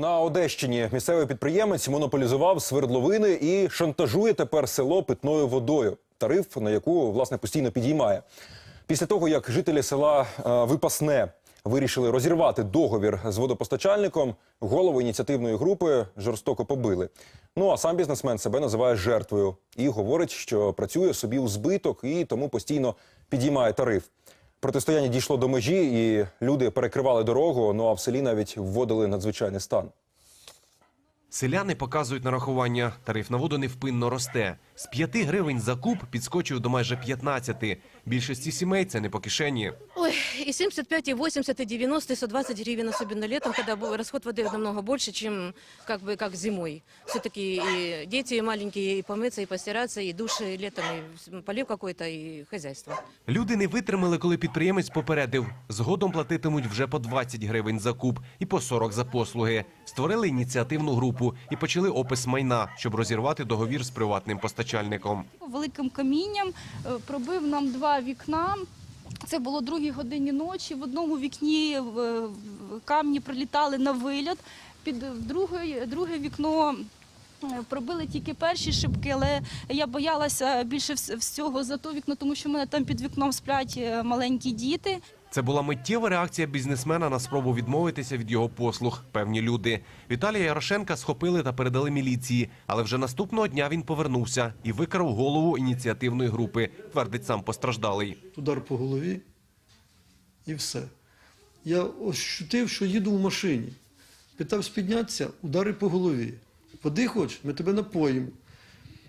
На Одещині місцевий підприємець монополізував свердловини і шантажує тепер село питною водою, тариф на яку власне постійно підіймає. Після того, як жителі села е, Випасне вирішили розірвати договір з водопостачальником, голову ініціативної групи жорстоко побили. Ну а сам бізнесмен себе називає жертвою і говорить, що працює собі у збиток і тому постійно підіймає тариф. Протистояння дійшло до межі, і люди перекривали дорогу. Ну а в селі навіть вводили надзвичайний стан. Селяни показують нарахування. Тариф на воду невпинно росте. З 5 гривень за куб підскочив до майже 15. Більшості сімей це не по кишені. Ой, и 75, и 80, и 90, и 120 гривен, особенно летом, когда был- расход воды намного больше, чем как бы как зимой. Все-таки и дети маленькие, и помыться, и постираться, и душ и летом, и полив какой-то, и хозяйство. Люди не витримали, коли підприємець попередив. Згодом платитимуть вже по 20 гривень за куб і по 40 за послуги. Створили ініціативну групу і почали опис майна, щоб розірвати договір з приватним постачальником. великим камінням е, пробив нам два вікна. Це було другій годині ночі. В одному вікні е, камні прилітали на виліт. Під друге, друге вікно е, пробили тільки перші шибки, але я боялася більше всього за то вікно, тому що в мене там під вікном сплять е, маленькі діти. Це була миттєва реакція бізнесмена на спробу відмовитися від його послуг. Певні люди. Віталія Ярошенка схопили та передали міліції, але вже наступного дня він повернувся і викрав голову ініціативної групи. Твердить сам постраждалий. удар по голові і все. Я ощутив, що їду в машині. Питався піднятися, удари по голові. Води хоч, ми тебе напоїмо.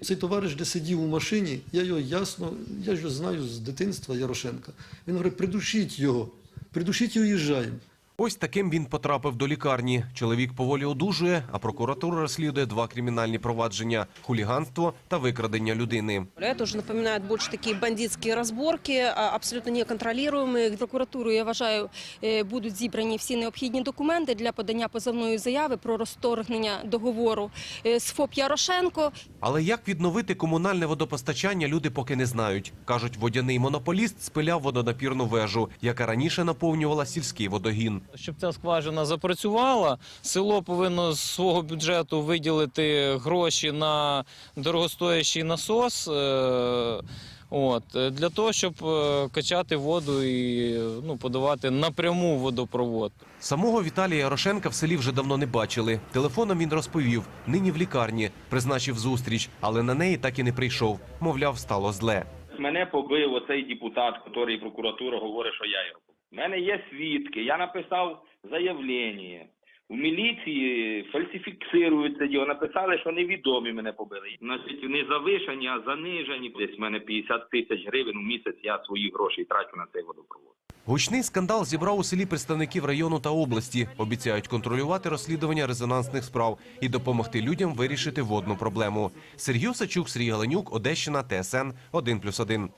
Цей товариш, де сидів у машині, я його ясно, я його знаю з дитинства Ярошенка. Він говорить, придушіть його, придушіть і уїжджаємо. Ось таким він потрапив до лікарні. Чоловік поволі одужує, а прокуратура розслідує два кримінальні провадження: хуліганство та викрадення людини. Это уже напоминает больше такие бандитские разборки, а, абсолютно неконтролируемые. Прокуратурою, я вважаю, е, будуть зібрані всі необхідні документи для подання позовної заяви про розторгнення договору е, з ФОП Ярошенко. Але як відновити комунальне водопостачання, люди поки не знають. кажуть, водяний монополіст спиляв водонапірну вежу, яка раніше наповнювала сільський водогін. Щоб ця скважина запрацювала, село повинно з свого бюджету виділити гроші на дорогостоящий насос. е, От, е, для того, щоб е, качати воду і ну, подавати напряму водопровод. Самого Віталія Ярошенка в селі вже давно не бачили. Телефоном він розповів, нині в лікарні, призначив зустріч, але на неї так і не прийшов. Мовляв, стало зле. Мене побив оцей депутат, який прокуратура говорить, що я його побив. У мене є свідки, я написав заявлення. У міліції фальсифікують діло. Написали, що невідомі мене побили. Значить, не завишені, а занижені. Десь в мене 50 тисяч гривень у місяць я свої гроші трачу на цей водопровод. Гучний скандал зібрав у селі представників району та області. Обіцяють контролювати розслідування резонансних справ і допомогти людям вирішити водну проблему. Сергій Сачук, Сергій Галенюк, Одещина, ТСН 1+,1.